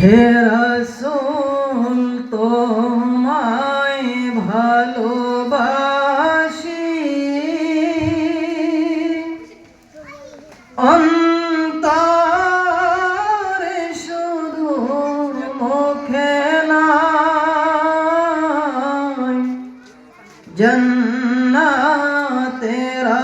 হে রসুল তোমায় ভালোবাসি। অন্তরে শুধু মুখে নাই জন্নাতের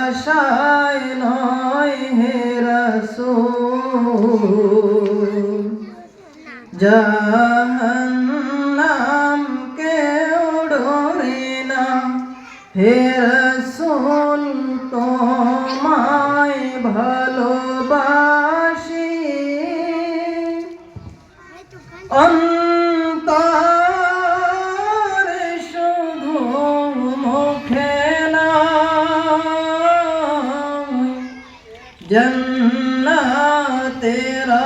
আশায় নয় হে রসুল। জাহান্নাম কেউ ডরে না। হে রসুল তোমায় ভালোবাসি। অন্তরে শুধু মুখে নয় জন্নাতের আশায়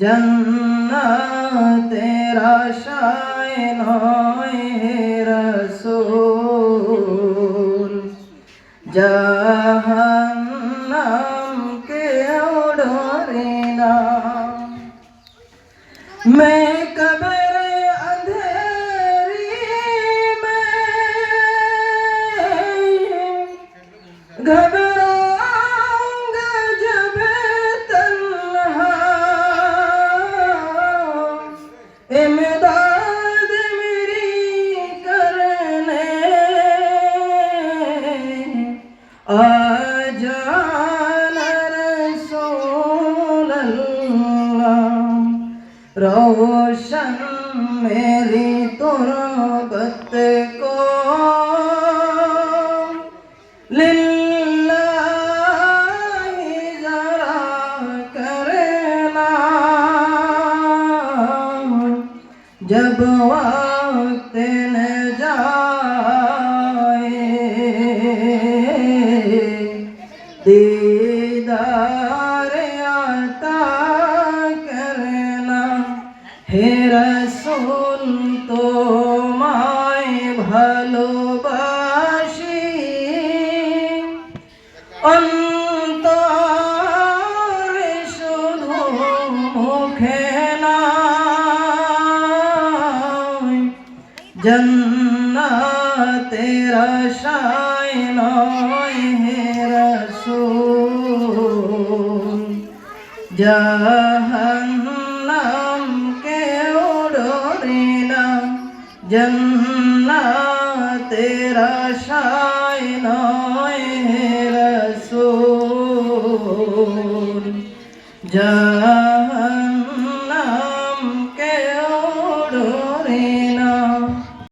জন্নাতের আশায় নয় হে রসুল জাহান্নাম কেউ ডরে না मैं कब्र रोशन मेरी तुरबत को लिल्लाही जरा करना जब वक्त न जाए হে রসুল তোমায় ভালোবাসি। অন্তরে শুধু মুখে নাই। জন্নাতের আশায় নয় হে রসুল। জাহান্নাম জন্নাতের আশায় নয় হে রসুল জাহান্নাম